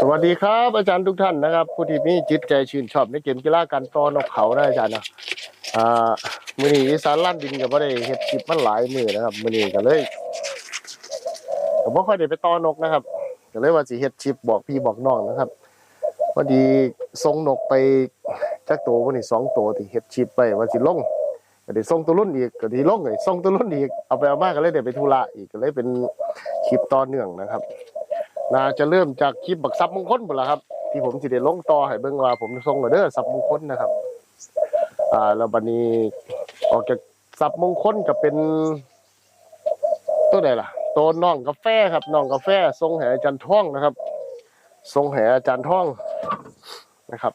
สวัสดีครับอาจารย์ทุกท่านนะครับ ผู้ที่มีจิตใจชื่นชอบในเกมกีฬาการตอนกเขานะอาจารย์นะอ่ามือนี้อีสานลั่นดินกับว่าได้เฮ็ดคลิปมันหลายมือนะครับมือนี้ก็เลยผมบ่ค่อยได้ไปตอนกนะครับก็เลยว่าสิเฮ็ดคลิปบอกพี่บอกน้องนะครับพอดีส่งนกไปจักตัววันนี้สองตัวที่เฮ็ดคลิปไปว่าสิลงก็ได้ส่งตัวรุ่นอีกก็ได้ลงเลยส่งตัวรุ่นอีกเอาไปเอามาก็เลยได้ไปธุระอีกก็เลยเป็นคลิปต่อเนื่องนะครับ น่าจะเริ่มจากคลิปบักซับมงคลหมดแล้วครับ ที่ผมสิได้ลงต่อให้เบิ่งว่าผมส่งแล้วเด้อซับมงคลนะครับ อ่าแล้วบัดนี้ออกจากซับมงคลก็เป็นตัวไหนล่ะตัวน้องกาแฟครับน้องกาแฟทรงแหอาจารย์ท่องนะครับ ทรงแหอาจารย์ท่องนะครับ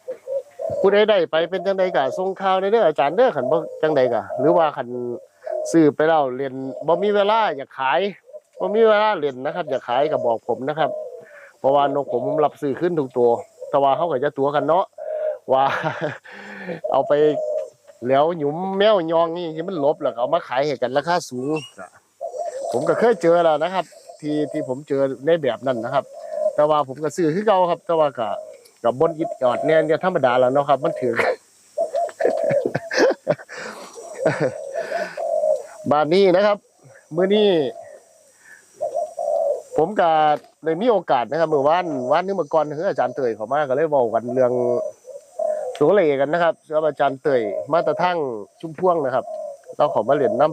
ผู้ใดได้ไปเป็นจังใดกะส่งข่าวได้เด้ออาจารย์เด้อขันบ่จังใดกะหรือว่าขันซื้อไปแล้วเรียนบ่มีเวลาอยากขาย ผมมีเวลาเล่นนะครับ อย่าขายกับบอกผมนะครับ เพราะว่านกผมผมรับซื้อขึ้นทุกตัว แต่ว่าเขาก็จะตัวกันเนาะว่า เอาไปแล้วหยุมแมวยองนี่ที่มันลบแล้วก็เอามาขายให้กันราคาสูง ผมก็เคยเจอแล้วนะครับ ที่ที่ผมเจอในแบบนั้นนะครับ แต่ว่าผมก็ซื้อคือเก่าครับ แต่ว่าก็กับบนอิดออดเนี่ยเนี่ยธรรมดาแล้วเนาะครับ มันถือบานนี้นะครับ มื้อนี้ ผมก็เลยมีโอกาสนะครับเมื่อวานวันนี้เมื่อก่อนคืออาจารย์เตยเขามาก็เลยบอกกันเรื่องสุเลกันนะครับกับอาจารย์เตยมาแตะทั้งชุมพ่วงนะครับ เราขอมาเรียนน้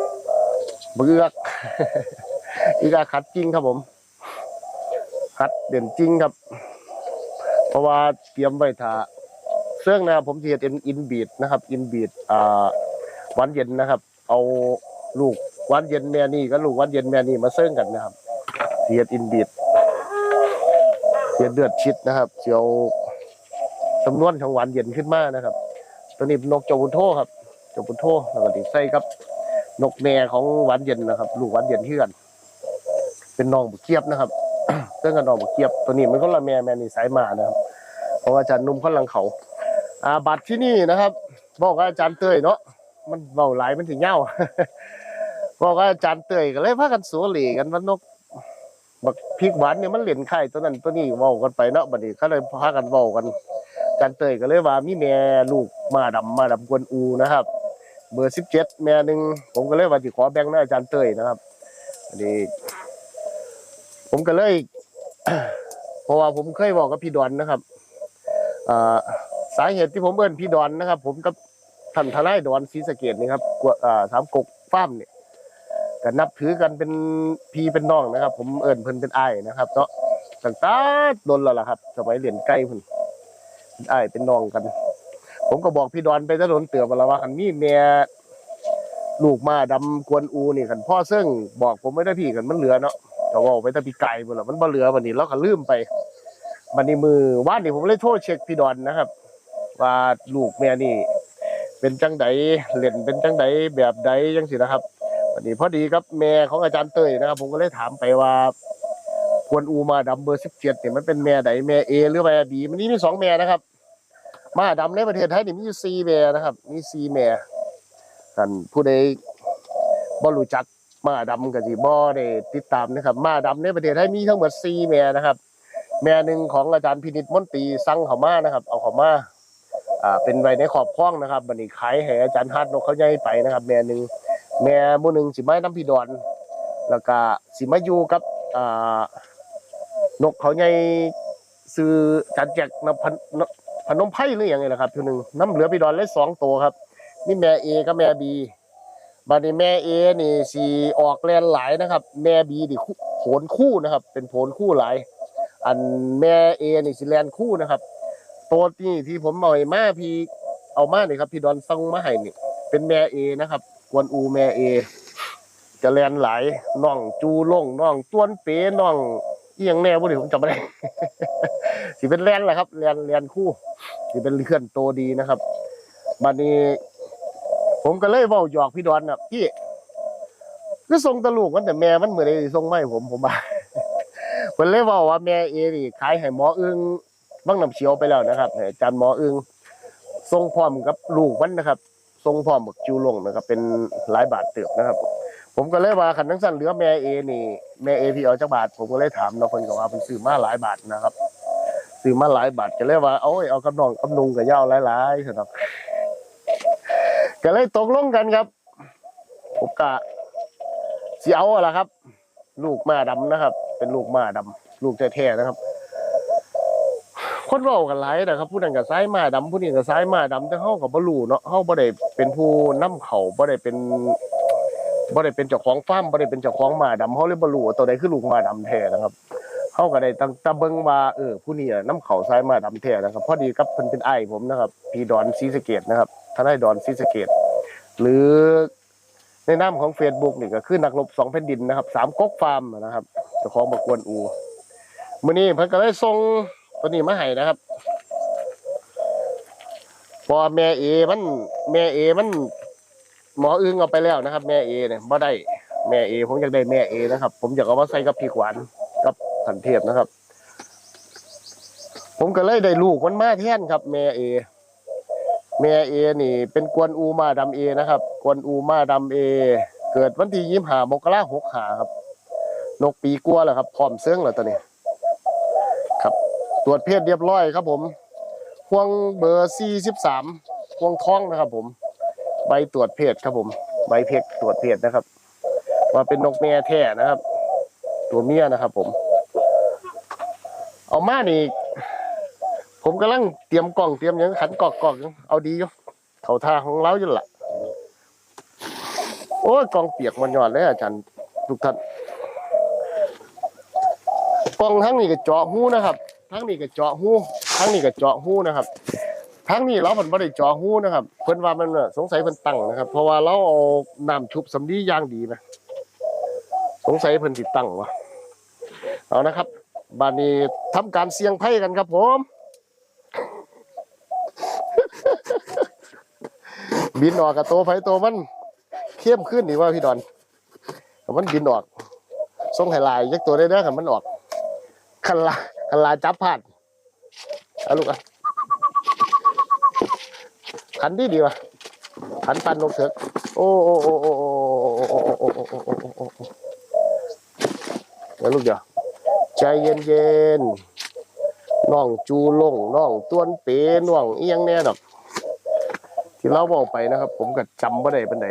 ำเบือกอีกาคัดจริงครับผมคัดเด่นจริงครับ เพราะว่าเตรียมไว้ท่าเสื่องนะครับผมจะเห็นอินบีดนะครับ อินบีดอ่าวันเย็นนะครับ เอาลูก วันเย็นแม่นี่ก็ลูกวันเย็นแม่นี่มาเซิ่งกันนะครับเสียดอินบีดเสียดเลือดชิดนะครับเสียวจำนวนของวันเย็นขึ้นมานะครับ ตัวนี้เป็นนกจบุญโทครับจบุญโทแล้วก็ติใส่กับ นกแม่ของวันเย็นนะครับ ลูกวันเย็นที่กันเป็นน้องบุกเกียบนะครับเรื่องกับน้องบุกเกียบ ตัวนี้มันก็ละแม่แม่นี่สายมานะครับ เพราะว่าอาจารย์นุ่มเขาลังเขา อ่าบัตรที่นี่นะครับ บอกว่าอาจารย์เตยเนาะมันเบาหลายมันถึงเง่า บอกว่าอาจารย์เตยก็เลยพากันสัวหลีกันว่านกบักพริกหวานเนี่ยมันเหรียญไข่ตัวนั้นตัวนี้เว้ากันไปเนาะบัดนี้เขาเลยพากันเว้ากันอาจารย์เตยก็เลยว่ามีแม่ลูกมาดำมาดำกวนอูนะครับ เบอร์สิบเจ็ดแม่หนึ่งผมก็เลยว่าสิขอแบ่งนะอาจารย์เตยนะครับอันนี้ผมก็เลยเพราะว่าผมเคยบอกกับพี่ดอนนะครับอสาเหตุที่ผมเอิ้นพี่ดอนนะครับ ผมกับท่านทนายดอนศรีสะเกดนี่ครับสามกกฟ้ามเนี่ย ก็นับถือกันเป็นพี่เป็นน้องนะครับ ผมเอิญเพิ่นเป็นไอ้นะครับเนาะตั้งแต่โดนแล้วล่ะครับ สมัยเรียนใกล้เพิ่นเป็นไอ้เป็นน้องกัน ผมก็บอกพี่ดอนไปถนนเตือมาแล้วว่าคันมีเมียลูกมาดำกวนอูนี่คันพ่อเซิ่งบอกผมไม่ได้พี่กันมันเหลือเนาะก็บอกไปแต่พี่ไก่หมดแล้วมันบ่เหลือวันนี้เราก็ลืมไปวันนี้มือว่านนี่ผมเลยโทรเช็คพี่ดอนนะครับ ว่าลูกแม่นี่ เป็นจังใดเล่นเป็นจังใดแบบใดจังสินะครับ วันนี้พอดีครับแม่ของอาจารย์เตยนะครับ ผมก็เลยถามไปว่าควรอูมาดำเบอร์สิบเจ็ดเนี่ยมันเป็นแม่ไหนแม่เอหรือแม่บีมันนี่มีสองแม่นะครับ มาดำในประเทศไทยนี่มีอยู่สี่แม่นะครับ มีสี่แม่กันผู้ใดบ่รู้จักมาดำกับจีบ่ได้ติดตามนะครับ มาดำในประเทศไทยมีทั้งหมดสี่แม่นะครับ แม่หนึ่งของอาจารย์พินิจมนตรีสั่งเขามานะครับ เอาเขามาอ่าเป็นไว้ในขอบคล้องนะครับบันนี้ขายให้อาจารย์ฮัดนกเขาใหญ่ไปนะครับ แม่หนึ่ง แม่หมู่หนึ่งสิมาน้ำพี่ดอน แล้วก็สิมาอยู่กับอ่านกเขาใหญ่ซื้อจันแจกนพันพนมไพ่หรืออย่างไงนะครับทีหนึ่งน้ำเหลือพี่ดอนเลยสองตัวครับ นี่แม่เอกับแม่บีบัดนี้แม่เอนี่สีออกแลนหลายนะครับ แม่บีนี่โผลคู่นะครับ เป็นโผลคู่หลาย อันแม่เอนี่สิแลนคู่นะครับตัวนี้ที่ผมเอาให้มาพี่เอามาเนี่ยครับพี่ดอนส่งมาให้นี่เป็นแม่เอนะครับ กวนอูแม่เอจะแลนไหลน้องจูล่งน้องต้วนเป๋น้องเอียงแน่บ่ดิผมจำไม่ได้ สิเป็นแลนแหละครับแลนแลนคู่สิเป็นเคลื่อนโตดีนะครับบัดนี้ ผมก็เลยเว้าหยอกพี่ดอนนะพี่ก็ส่งตะลูกมันแต่แม่มันเหมือนได้ส่งไม่ผมผมว่าเพิ่นเลยเว้าว่าแม่เอนี่ขายให้หมออึ้งบ้างน้ำเชียวไปแล้วนะครับอาจารย์หมออึ้งส่งพร้อมกับลูกมันนะครับ รงพร้อมบักจิวลงนะครับ เป็นหลายบาทเติบนะครับ ผมก็เลยว่าขันทั้งสั้นเหลือแม่เอนี่แม่เอพี่เอาจักบาท ผมก็เลยถามเนาะเพิ่นก็ว่าเพิ่นซื้อมาหลายบาทนะครับซื้อมาหลายบาทก็เลยว่าเอาไว้เอากับน้องกับนุงกับย่าหลายๆครับก็เลยตกลงกันครับผมกะเสิเอาอะล่ะครับ ลูกม้าดำนะครับ เป็นลูกม้าดำลูกแท้ๆนะครับ คนเว้ากันหลายนะครับผู้นั้นก็ซ้ายมาดำผู้นี้ก็ซ้ายมาดำแต่เฮาก็บ่รู้เนาะเฮาบ่ได้เป็นผู้นํเขาบ่ได้เป็นบ่ได้เป็นเจ้าของฟาร์มบ่ได้เป็นเจ้าของมาดำเฮาเลยบ่รู้ว่าตัวใดคือลูกมาดำแท้นะครับเฮาก็ได้ตั้งตะเบิ่งว่าเออผู้นี้นํเขาซ้ายมาดำแท้นะครับพอดีกับเพิ่นเป็นอ้ายผมนะครับพี่ดอนศรีสะเกษนะครับทนายดอนศรีสะเกษหรือในนามของ Facebook นี่ก็คือนักรบสองแผ่นดินนะครับสามก๊กฟาร์มนะครับเจ้าของบกวนอูมื้อนี้เพิ่นก็เลยส่ง ตัวนี้มาให้นะครับ พอแม่เอมัน แม่เอมัน หมออึ้งเอาไปแล้วนะครับ แม่เอเนี่ยบ่ได้แม่เอผมอยากได้แม่เอนะครับ ผมอยากเอามาใส่กับพริกหวานกับขันเทพนะครับ ผมก็เลยได้ลูกมันมาแท่นครับ แม่เอแม่เอนี่ เป็นกวนอูมาดำเอนะครับ กวนอูมาดำเอ เกิดวันที่ยี่หามกราหกหาครับ นกปีกัวแล้วครับพร้อมเสื้องแล้วตอนนี้ รวจเพศเรียบร้อยครับผมห่วงเบอร์สี่สิบสามห่วงท้องนะครับ ผม ใบตรวจเพศครับผม ใบเพศตรวจเพศนะครับว่าเป็นนกแม่แท้นะครับ ตัวเมียนะครับ ผม เอามานี่ผมกำลังเตรียมกล่องเตรียมยังขันกอกกอกเอาดีอยู่เขาท่าของเราอยู่ละโอ้กล่องเปียกมันหยอดเลยอาจารย์ทุกท่าน กล่องทั้งนี้ก็เจาะหูนะครับทั้งนี้ก็เจาะหูทั้งนี้ก็เจาะหูนะครับทั้งนี้เรามันไม่ได้เจาะหูนะครับเพิ่นว่ามันสงสัยเพิ่นตั้งนะครับ เพราะว่าเราเอาน้ำชุบสำลีอย่างดีนะสงสัยเพิ่นติดตั้งวะเอานะครับบานนี้ทำการเสี่ยงไพ่กันครับผมบินออกกับโตไฟโตมันเข้มขึ้นดีว่าพี่ดอนมันบินออกส่งไฮไลท์ยักตัวได้เด้อคันมันออก คลาคลาจับผ่านเอาลูกอะขันดีดีวะขันปันนกเถกโอ้โอ้โอ้โอ้โอ้โอ้โอ้โอ้โอ้โอ้โอ้โอ้โอ้เดี๋ยวลูกเดี๋ยวใจเย็นเย็นน้องจูลงน้องต้วนเป๋น้องเอียงแน่ดอก ที่เราบอกไปนะครับ ผมก็จำไม่ได้เป็นไหน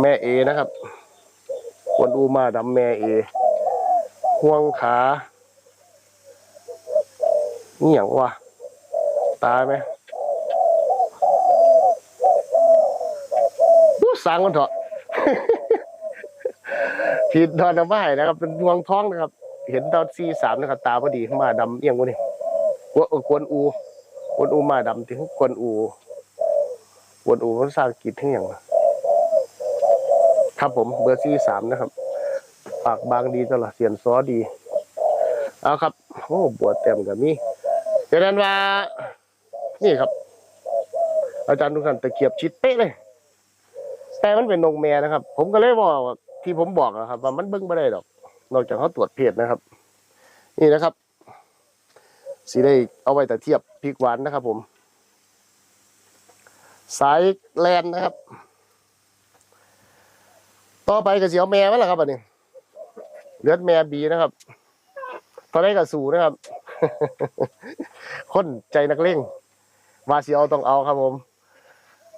แม่เอนะครับ วันอูมาดำแม่เอห่วงขานี่อย่างวะตายไหมอู้สางมันเถอะผิดดอนน้ำไม้นะครับ เป็นดวงท้องนะครับ เห็นดอนซีสามนะครับ ตาพอดีมาดำเอียงวะนี่กวเออกวนอูกวนอูมาดำถึงกวนอูกวนอูภาษาอังกฤษถึงอย่างวะ ครับผมเบอร์ซี่สามนะครับ ปากบางดีตลอดเสียนซอดี เอาครับ โอ้บวเต็มกับมีดังนั้นว่า นี่ครับ อาจารย์ทุกท่านตะเกียบชิดเป๊ะเลย แต่มันเป็นนงแม่นะครับ ผมก็เลยบอกที่ผมบอกนะครับว่ามันเบิ้งไม่ได้ดอก นอกจากเขาตรวจเพศนะครับ นี่นะครับ สีได้เอาไว้แต่เทียบพริกหวานนะครับ ผม สายแลนนะครับ ต่อไปก็เสียวแม่มันแหละครับอันนี้เลือดแม่บีนะครับ ตอนนี้ก็สูนะครับ คนใจนักเลงว่าสิเอาต้องเอาครับผม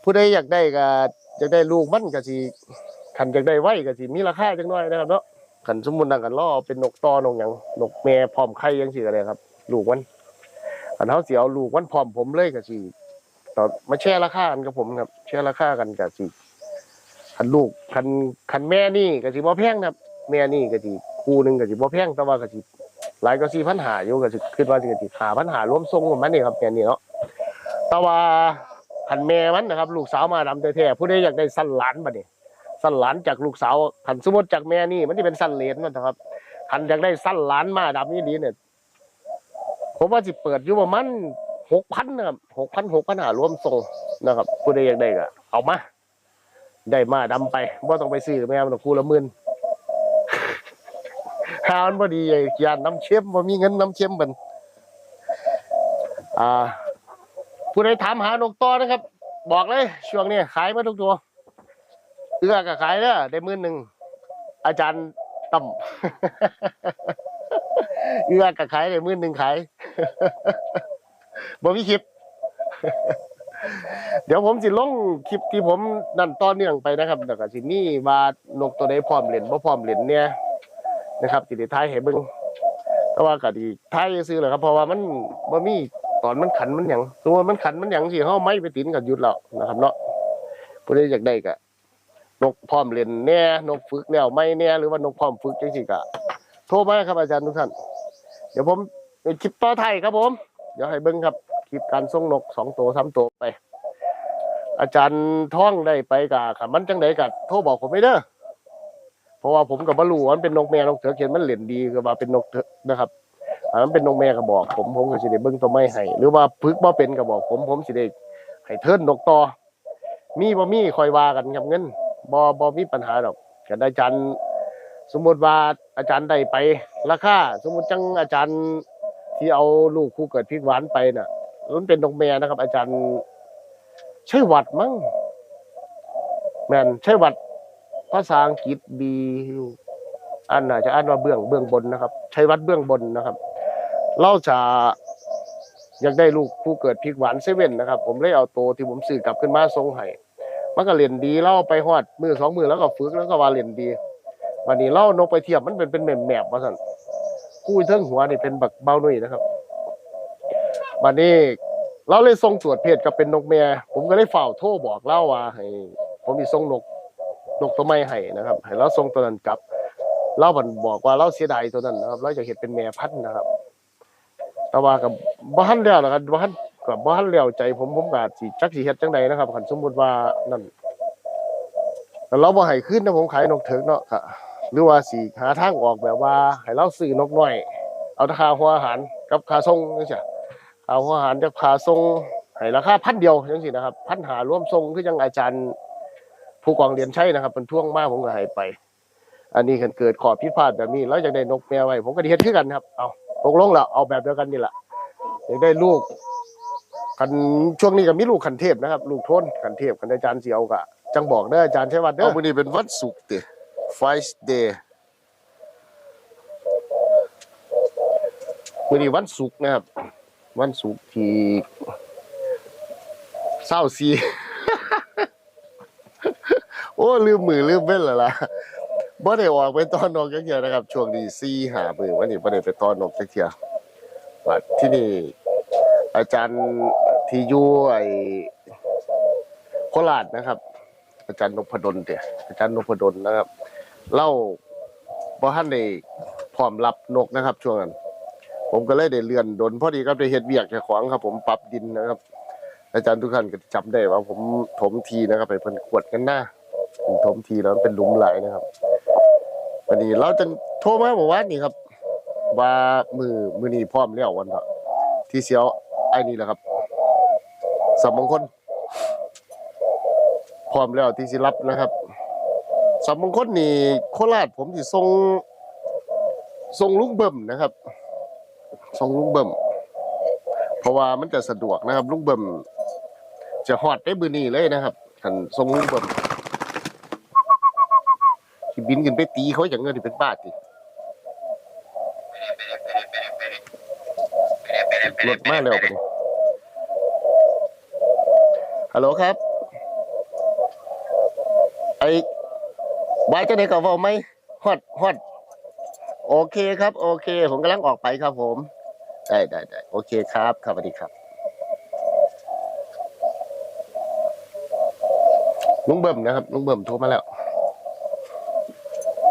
ผู้ใดอยากได้ก็อยากได้ลูกมันก็สิขันอยากได้ไว้ก็สิมีราคาจังน้อยนะครับเนาะขันสมมุตินั่งกันล่อเป็นนกตอนกหยังนกแม่พร้อมไข่ยังสิก็ได้ครับ ลูกมันอันเขาเสียเอาลูกมันพร้อมผมเลยกับสิต่อมาแชร์ราคากันกับผมครับ แชร์ราคากันกับสิ คันลูกคันคันแม่นี่กับสิบ่แพงนะครับ แม่นี่กับสิคู่หนึ่งกับสิบ่แพงแต่ว่ากับสิหลายก็สี่พันหาอยู่กับสิคิดว่าสิกับสิหาพันหารวมทรงของมันนี่ครับแม่นี่เนาะแต่ว่าคันแม่มันนะครับ ลูกสาวมาดำแท้ๆผู้ใดอยากได้สั้นหลานบัดนี้สั้นหลานจากลูกสาวคันสมมติจากแม่นี่มันจะเป็นสั้นเหลนมันนะครับคันอยากได้สั้นหลานมาดำนี่ดีเนี่ยผมว่าสิเปิดอยู่ประมาณหกพันนะครับหกพันหกพันหารวมส่งนะครับผู้ใดอยากได้ก็เอามา ได้มาดำไปว่ต้องไปซื้อแม่มันต้องคูละหมื่นหามันพอดีไอ้ยานน้ำเค็มว่มีเงินน้ำเค็มมันอ่าผู้ใดถามหานกต่อนะครับ บอกเลยช่วงนี้ขายมาทุกตัวเอื้อก็ขายเด้อได้มื่นหนึ่งอาจารย์ต่ำเอื้อก็ขายได้มื่นหนึ่งขายบ่มีคลิป เดี๋ยวผมสิลงคลิปที่ผมนั่นต่อเนื่องไปนะครับแล้วก็สิมีว่านกตัวใดพร้อมเล่นบ่พร้อมเล่นเนี่ยนะครับสิได้ทายให้เบิ่งแต่ว่าก็ดีทายซื่อๆแหละครับเพราะว่ามันบ่มีตอนมันขันมันหยังตัวมันขันมันหยังสิเฮาไม่ไปตินก็หยุดแล้วนะครับเนาะผู้ใดอยากได้ก็นกพร้อมเล่นแน่นกฝึกแล้วไม่แน่หรือว่านกพร้อมฝึกจังซี่ก็โทรมาครับอาจารย์ทุกท่านเดี๋ยวผมเป็นคลิปต่อไทยครับผม เดี๋ยวให้เบิ่งครับ คลิปการส่งนกสองตัวสามตัวไป อาจารย์ท่องได้ไปกะขัมันจังไดกะโทรบอกผมไม่เด้อเพราะว่าผมกับบรูมันเป็นนกแม่นกเถือกเห็นมันเหรียญดีก็ว่าเป็นนกเถอกนะครับอันนั้นเป็นนกแม่ก็บอก ผมผมก็สิได้เบิ่งตัวไม่ให้หรือว่าพึกบ่เป็นก็บอก ผมผมสิได้ให้เทินนกต่อมีบ่มีคอยว่ากันครับเงินบ่บ่มีปัญหาดอกกันอาจารย์สมมติว่าอาจารย์ได้ไปราคาสมมติจังอาจารย์ที่เอาลูกคู่เกิดพริกหวานไปน่ะ มันเป็นนกแม่นะครับ อาจารย์ใช่วัดมั้งแม่นใช่วัดภาษาอังกฤษบีอันน่าจะอ่านว่าเบื้องเบื้องบนนะครับ ใช้วัดเบื้องบนนะครับ เราจะอยากได้ลูกคู่เกิดพริกหวานเซเว่นนะครับ ผมเลยเอาโตที่ผมซื้อกลับขึ้นมาทรงให้มันก็เรียนดีเล่าไปฮอดมือสองมือแล้วก็ฝึกแล้วก็ว่าเรียนดี วันนี้เล่านกไปเทียบมันเป็นเป็นแหม่แหมบว่าสั่นกู้เทิงหัวนี่เป็นบักเบ้าหนุ่ยนะครับ วันนี้เราเลยส่งตรวจเพศกับเป็นนกแม่ผมก็ได้เฝ้าโทรบอกเล่าว่าให้ ผมมีส่งนกนกตัวไม่ให้นะครับให้เราส่งตัวนั้นกลับเล่าบันบอกว่าเราเสียดายตัวนั้นนะครับเราจะเห็นเป็นแม่พันธุ์นะครับ แต่ว่ากับบ้านแล้วนะครับบ้านกับบ้านแล้วใจ ผมผมก็สิจักสิเฮ็ดจังใดนะครับคันสมมุติว่านั่นแล้วเราบ่ให้ขึ้นนะผมขายนกเถิกเนาะก็หรือว่าสีหาทางออกแบบว่าให้เราซื้อนกน้อย เอาราคาหัวอาหารกับค่าส่งจังซี่ ค่าหัวอาหารกับค่าส่งให้ราคาพันเดียวจังซี่นะครับพันหารวมส่งคือจังอาจารย์ ผู้กองเรียนใช้นะครับเป็นท่วงมาผมก็ให้ไป อันนี้เกิดขอผิดพลาดแบบนี้แล้วอยากได้นกแมวไว้ผมก็ดีเฮ็ดคือกันครับเอาตกลงแล้วเอาแบบเดียวกันนี่แหละอยากได้ลูกคันช่วงนี้ก็มีลูกขันเทพนะครับ ลูกโทนขันเทพขันอาจารย์เสียวกะจังบอกเด้ออาจารย์ใช้วัดเด้เอาอมื้อนี้เป็นวันศุกร์ติ Friday วันนี้วันศุกร์นะครับ วันศุกร์ที่เศร้าซีโอ้ ลืมมือลืมเว้นแล้วล่ะบ่ได้ออกไปตอนนอกจักเทียนะครับ ช่วงนี้ซีหามือวันนี้บ่ได้ไปตอนนอกจักเทียบัดที่นี่ อาจารย์ที่อยู่ไอ้โคราชนะครับ อาจารย์นพดลเด้อาจารย์นพดลนะครับ เล่าบ่ทันได้พร้อมรับนกนะครับ ช่วงนั้น ผมก็เลยได้เลื่อนดนพอดีครับได้เฮ็ดเวียกเจ้าของครับ ผมปรับดินนะครับ อาจารย์ทุกท่านก็จำได้ว่า ผมถมทีนะครับไปเพิ่นขวดกันหน้าผมถมทีแล้วมันเป็นหลุมไหลนะครับวันนี้เราจะโทรมาบอกว่านี่ครับ ว่ามือมือนี้พร้อมแล้ววันเถาะที่เสียวไอ้นี่แหละครับสามมงคลพร้อมแล้วที่สิรับนะครับสามมงคลนี่โคราชผมสิส่งส่งลุงเบิ่มนะครับ ส่งลุงเบิ่มเพราะว่ามันจะสะดวกนะครับ ลุงเบิ่มจะฮอดได้บือนี้เลยนะครับคันส่งลุงเบิ่มที่บินขึ้นไปตีเขาอย่างเงี้ยที่เป็นบ้าติรถมาแล้วปนี่ยฮัลโหลครับ ไอ้วายจะไหนก่อนเปล่าไหมฮอดฮอดโอเคครับ โอเค ผมกำลังออกไปครับผม ได้ได้ได้โอเคครับครับสวัสดีครับลุงเบิ่มนะครับลุงเบิ่มโทรมาแล้ว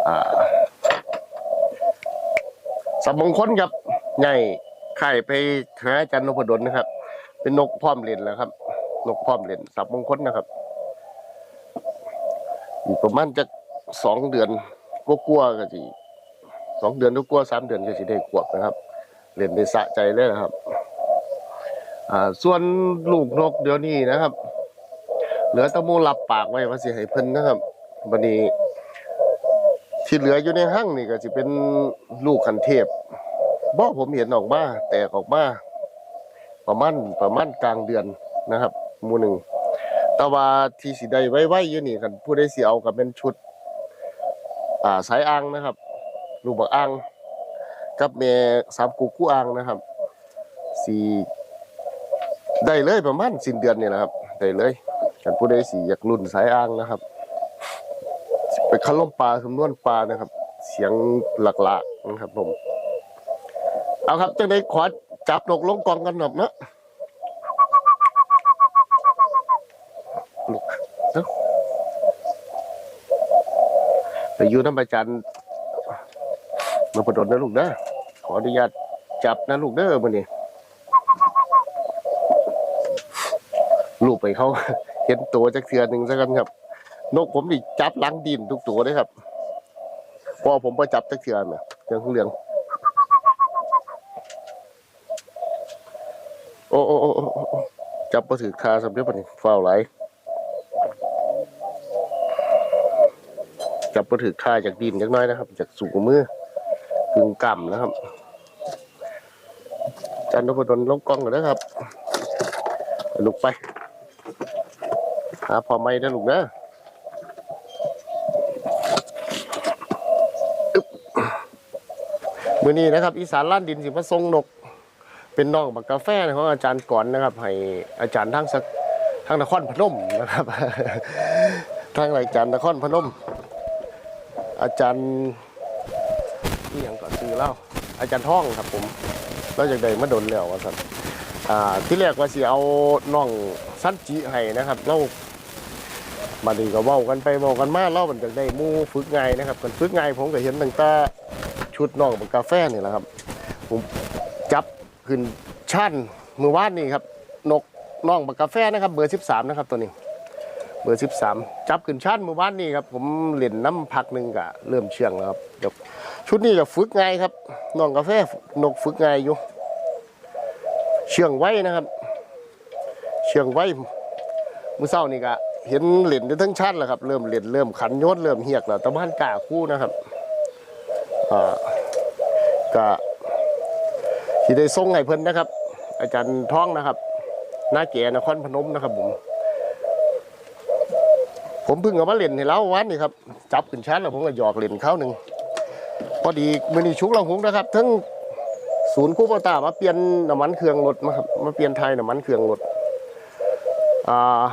อ่าสับมงคลครับใหญ่ไข่ไปหาอาจารย์นพดลนะครับ เป็นนกพร้อมเล่นแล้วครับ นกพร้อมเล่นสับมงคลนะครับประมาณจะสองเดือนกลัวๆก็สิสองเดือนกลัวสามเดือนก็สิได้ขวบนะครับ เล่นได้สะใจเลยนะครับ อ่า ส่วนลูกนกเดี๋ยวนี้นะครับ เหลือตะมูรับปากไว้ว่าสิให้เพิ่นนะครับบัดนี้ที่เหลืออยู่ในห้างนี่ก็สิเป็นลูกขันเทพบ่ผมเห็นออกมาแตกออกมาประมาณประมาณกลางเดือนนะครับมูหนึ่งแต่ว่าที่สิได้ไว้ไว้อยู่นี่คันผู้ใดสิเอาก็เป็นชุด อ่าสายอ่างนะครับ ลูกบักอ่าง กับแม่สามกุกกู้อ่างนะครับสีได้เลยประมาณสิ้นเดือนนี่แหละครับได้เลยกันผู้ใดสิอยากรุ่นสายอ่างนะครับไปคันลมปลาคำนวณปลานะครับ เสียงหลักๆนะครับผม เอาครับจังได้ขอจับนกลงกองกันหน่อยนะลูกเอ้าไปอยู่น้ำประจันมาประดนนะลูกนะ ออนุญาตจับนะลูกเด้อมันนี่ลูกไปเขาเห็นตัวจักเทือหนึ่งซะกันครับ นกผมนี่จับล้างดินทุกตัวเลยครับพอผมไปจับจักเทือน่ะเรื่องของเรื่องโอ้โอ้โอ้โอ้โอ้โอ้จับมาถือคาสำเร็จปะนี่ฟาวไหลจับมาถือคาจากดินจักหน้อยนะครับ จากสูงมือกึ่งกำนะครับ จันทพดลลงกล้องกันนะครับลุกไป หาพอไม่ได้ลูกนะมือนี้นะครับอีสานล้านดินสิมาทรงนก เป็นน้องบักกาแฟของอาจารย์ก่อนนะครับ ให้อาจารย์ทั้งสักทั้งนครพนมนะครับทั้งอาจารย์นครพนม อาจารย์นี่ยังก่อนซื้อเล่าอาจารย์ท่องครับผม เราจากใดมาดนแล้วว่าสันอ่าที่แรกว่าสิเอาน้องสั้นจีให้นะครับเรามาดีก็เว้ากันไปเว้ากันมาเล่ามันจากได้มู่ฝึกไงายนะครับกันฝึกไงายผมก็เห็นตั้งแต่ชุดน้องบักกาแฟนี่แหละครับ ผมจับขึ้นชั้นมือวานนี่ครับ นกน้องบักกาแฟนะครับ เบอร์ 13 นะครับตัวนี้ เบอร์ 13 จับขึ้นชั้นมือวานนี่ครับ ผมเล่นน้ำพักหนึ่งกะเริ่มเชื่องแล้วครับเดี๋ยว ชุดนี้ก็ฝึกไงายครับน้องกาแฟนกฝึกไงายอยู่ เชื่องไว้นะครับ เชื่องไว้มือเศร้านี่ก็เห็นเล่นได้ทั้งชั้นแล้วครับ เริ่มเล่นเริ่มขันยนเริ่มเหียกแล้วตะบ้านกาคู่นะครับอ่าก็ที่ได้ส่งให้เพิ่นนะครับ อาจารย์ท้องนะครับหน้าเก๋นครพนมนะครับผมผมเพิ่งเอามาเล่นให้แล้ววันนี้ครับ จับขึ้นชั้นแล้วผมก็หยอกเล่นเขาหนึ่ง พอดีมือนี้ชุกเราหุงนะครับทั้งศูนย์คู่ปตามาเปลี่ยนน้ำมันเครื่องรถมาครับมาเปลี่ยนไทยน้ำมันเครื่องรถอ่า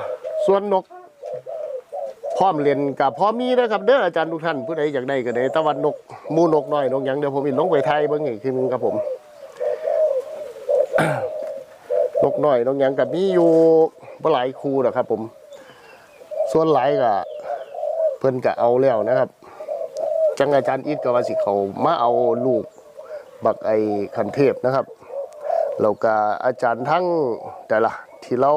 ส่วนนกพร้อมเลนกับพร้อมมีนะครับเด้ออาจารย์ทุกท่านผู้ใดอยากได้ก็ได้ตะวันนกมูนกน้อยนกยังเดี๋ยวผมอีกลงไปไทยเบิ่งอีกทีนึงครับผม นกน้อยนกยังกับมีอยู่บ่หลายคูหรอกครับผม ส่วนหลายก็เพิ่นก็เอาแล้วนะครับ จังอาจารย์อิดก็ว่าสิเขามาเอาลูกบักไอคันเทพนะครับแล้วก็อาจารย์ทั้งแต่ละที่เรา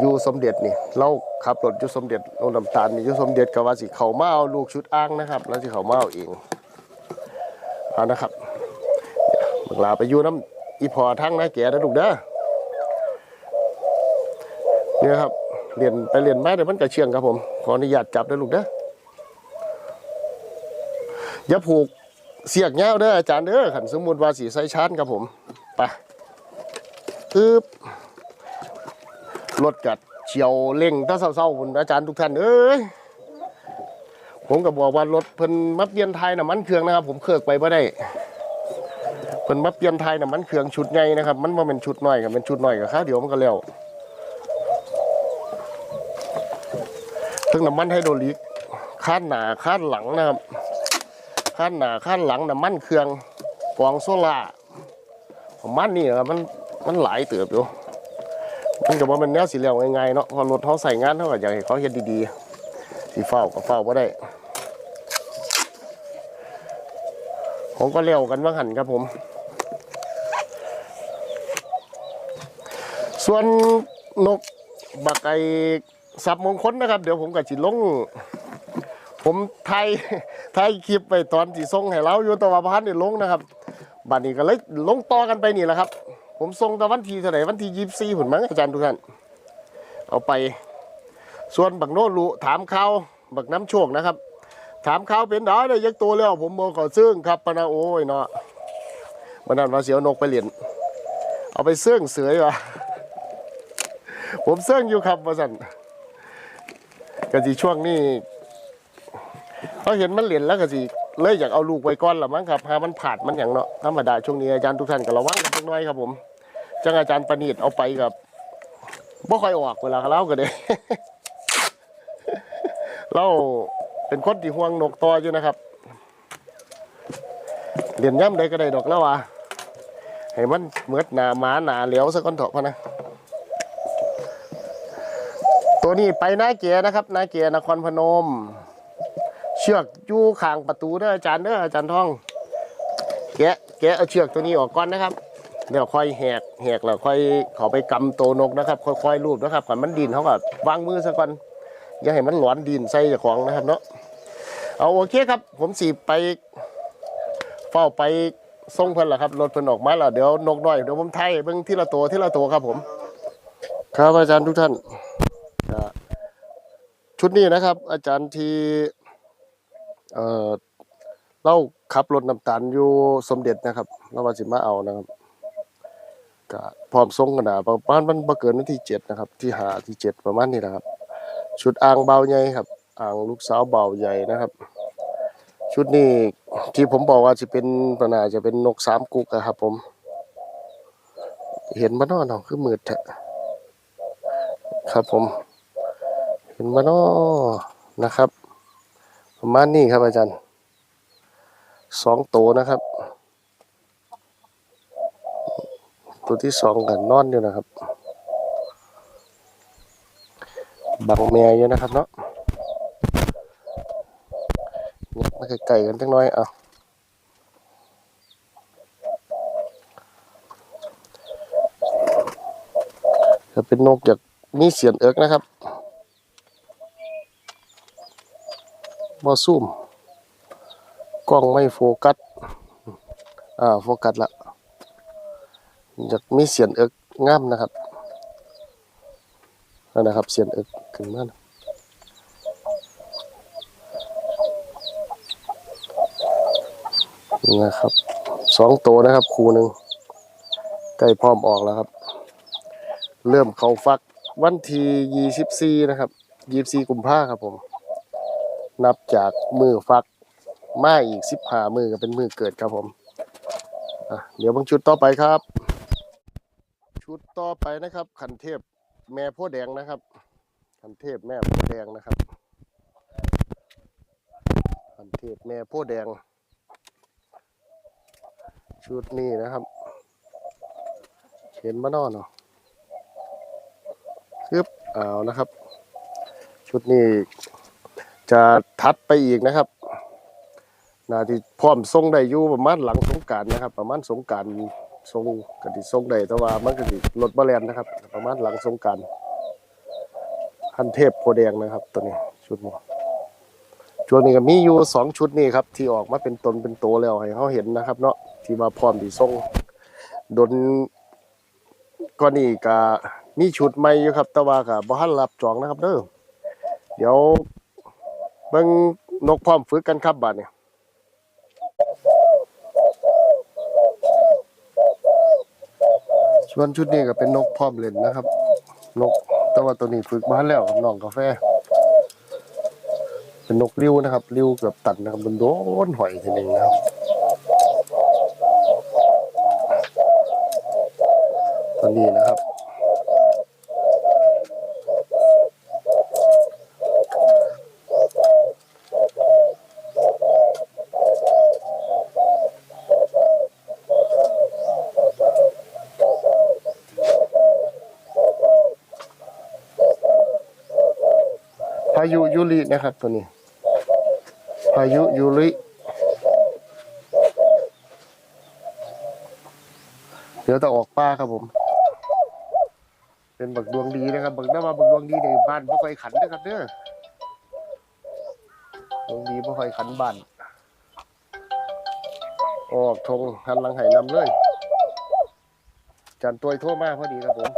อยู่สมเด็จนี่เราขับรถอยู่สมเด็จโนนน้ำตาลนี่อยู่สมเด็จก็ว่าสิเขามาเอาลูกชุดอ้างนะครับ แล้วสิเขามาเอาเองเอานะครับบักลาไปอยู่น้ำอีพอทั้งนะแกนะลูกเด้อเนี่ยครับเรียนไปเรียนมาเดี๋ยวมันกระเชียงครับผม ขออนุญาตจับนะลูกเด้อ อย่าผูกเสียกเงาเด้ออาจารย์เด้อขันสมมุติว่าสีใส่ชานครับผมไปปึ๊บรถกัดเฉียวเร่งถ้าเศร้าๆคุณอาจารย์ทุกท่านเอ้ยผมก็บอกว่ารถเพิ่นมาเปลี่ยนไทยน้ำมันเครื่องนะครับ ผมเครือกไปบ่ได้เพิ่นมาเปลี่ยนไทยน่ะมันเครื่องชุดใหญ่นะครับ มันบ่เป็นชุดน้อยกับเป็นชุดน้อยกับค่าเดี๋ยวมันก็แล้วทั้งน้ำมันไฮโดรลิกข้านหนาข้านหลังนะครับ ขั้นหน้าขั้นหลังน้ำมันเครื่องกองโซล่าของมันนี่นะครับมันมันหลายเติบอยู่มันก็บ่แมันแนวสิแล้วง่ายๆเนาะพอรถเขาใส่งานเขาก็อยากให้เขาเฮ็ดดีๆสิเฝ้าก็เฝ้าบ่ได้ ผมก็เร็วกันว่าหันครับผม ส่วนนกบักไอสับมงคลนะครับ เดี๋ยวผมกับจิลง ผมไทย ไทยคลิปไปตอนที่ส่งให้เราอยู่แตะวันพันนี่ลงนะครับบัดนี้ก็เลยลงต่อกันไปนี่แหละครับ ผมส่งแตะวันที่เท่าไหร่วันที่ยี่สี่ผุนมั้งอาจารย์ทุกท่านเอาไป ส่วนบักโนรุถามเขาบักน้ำโชคนะครับ ถามเขาเป็นดอได้ยักตัวแล้ว ผมบอกขอซึ่งครับปนะโอ้ยเนาะวันนั้นว่าเสียวนกไปเหรียญเอาไปเสื่องเสือยวะผมเสื่องอยู่ครับว่าสันก็สิช่วงนี้ เขาเห็นมันเหรียญแล้วก็สิเลยอยากเอาลูกไว้ก่อนละมั้งครับหามันผาดมันอย่างเนาะธรรมดาช่วงนี้อาจารย์ทุกท่านก็ระวังกันจักหน่อยครับผมจังอาจารย์ประณีตเอาไปกับบ่ค่อยออกเวลาเขาเล่าก็ได้เราเป็นคนที่ห่วงนกต่ออยู่นะครับเหรียนย่ำใดก็ได้ดอกแล้วว่ะให้มันเมือดหนาหมาหนาเหลียวสักก้อนเถอะพะนะตัวนี้ไปนาเกียนะครับนาเกียนครพนม ชือกอยู่ข้างประตูเด้ออาจารย์เด้ออาจารย์ทอง แกะแกะเอาเชือกตัวนี้ออกก่อนนะครับเดี๋ยวค่อยแหกแหกแล้วค่อยเขาไปกำโตนกนะครับ ค่อยๆรูปนะครับก่อนมันดินเขาก็วางมือซะก่อนอย่าให้มันหลอนดินใส่จ้าของนะครับเนาะเอาโอเคครับ ผมสีไปเฝ้าไปส่งเพิ่นล่ะครับรถเพิ่นออกมาแล้วเดี๋ยวนกน้อยเดี๋ยวผมไทยเบิ่งทีละตัวทีละตัวครับผม ครับอาจารย์ทุกท่านชุดนี้นะครับ อาจารย์ที่ เอ่อเล่าขับรถน้ำตาลอยู่สมเด็จนะครับเราว่าสิมาเอานะครับก็พร้อมส่งกันนะประมาณมันบ่เกินวันที่เจ็ดนะครับ ที่หาที่เจ็ดประมาณนี้นะครับ ชุดอ่างเบาใหญ่ครับอ่างลูกสาวเบาใหญ่นะครับ ชุดนี้ที่ผมบอกว่าจะเป็นปัญหาจะเป็นนกสามกุกอะครับ ผม เห็นบ้านนอกเนาคือมืดแท้ครับผม เห็นบ้านนอนะครับ ประมาณนี้ครับอาจารย์สองตัวนะครับ ตัวที่สองกันนอนอยู่นะครับ บังแม่อยู่นะครับเนาะเนี่ยมาไกลๆกันจังน้อยเอาจะเป็นนกจากมีเสียนเอิกนะครับ บอซูมกล้องไม่โฟกัสอ่าโฟกัสละอยากมีเสียนเอิกงามนะครับนั่นนะครับ เสียนเอิกขึ้นมานะนะครับสองตัวนะครับคูหนึ่งใกล้พร้อมออกแล้วครับ เริ่มเขาฟักวันที่ยี่สิบสี่นะครับยี่สิบสี่กุมภาครับผม นับจากมือฟักมาอีกสิบห้ามือก็เป็นมือเกิดครับผมเดี๋ยวบางชุดต่อไปครับ ชุดต่อไปนะครับ ขันเทพแม่โพธิ์แดงนะครับ ขันเทพแม่โพธิ์แดงนะครับ ขันเทพแม่โพธิ์แดง ชุดนี้นะครับ เห็นมานอนเนาะคึบเอานะครับ ชุดนี้ จะทัดไปอีกนะครับนาที่พร้อมทรงได้อยู่ประมาณหลังสงการนะครับ ประมาณสงการทรงกติทรงได้แต่ว่ามันก็สิลดบาแลนนะครับ ประมาณหลังสงการคันเทพโพแดงนะครับ ตัวนี้ชุดนี้ช่วงนี้ก็มีอยู่สองชุดนี้ครับ ที่ออกมาเป็นตนเป็นโตแล้วให้เขาเห็นนะครับ เนาะที่มาพร้อมที่ส่งดนก็นี่ก็มีชุดใหม่อยู่ครับ แต่ว่าก็บ่ทันรับจองนะครับเด้อเดี๋ยว เบิ่งนกพร้อมฝึกกันครับบัดนี้ส่วนชุดนี้ก็เป็นนกพร้อมเล่นนะครับ นกแต่ว่าตัวนี้ฝึกมาแล้วครับน้องกาแฟ เป็นนกริ้วนะครับ ริ้วเกือบตัดนะครับโดนหอยทีนึงนะครับตัวนี้นะครับ ยุยูรินะครับ ตัวนี้ พายุยูริเดี๋ยวจะออกป้าครับผม เป็นบักดวงดีนะครับบักได้ว่าบักดวงดีในบ้านบ่ค่อยขันนะครับเด้อดวงดีบ่ค่อยขันบ้านออกทงหันหลังไหนำเลยจันตัวโทั่วมากพอดีครับผม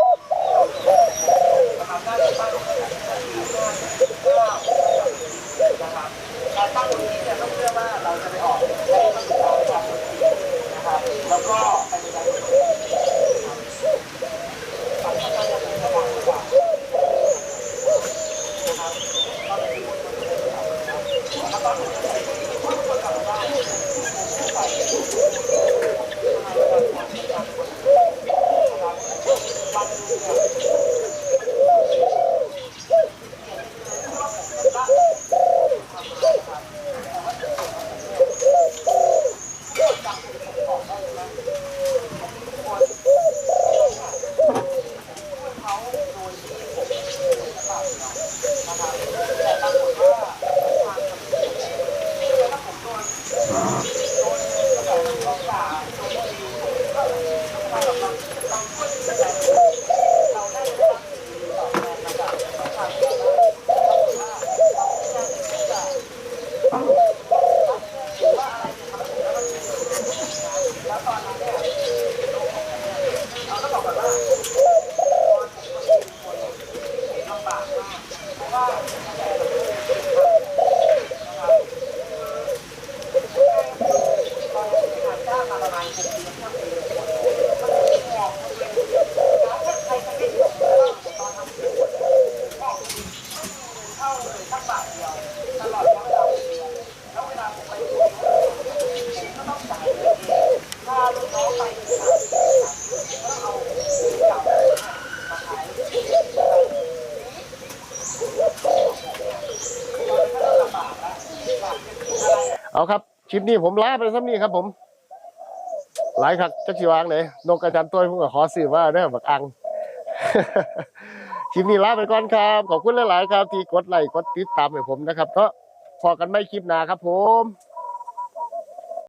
คลิปนี้ผมลาไปซ้ำนี้ครับ ผม หลายครับจักชีวางเลยนกอาจารย์ตัวผมก็ขอสื่อว่าเนี่ยบักอังคลิปนี้ลาไปก่อนครับ ขอบคุณหลาย ๆ ครับ ที่กดไลค์กดติดตามให้ผมนะครับก็พอกันไม่คลิปหน้าครับผม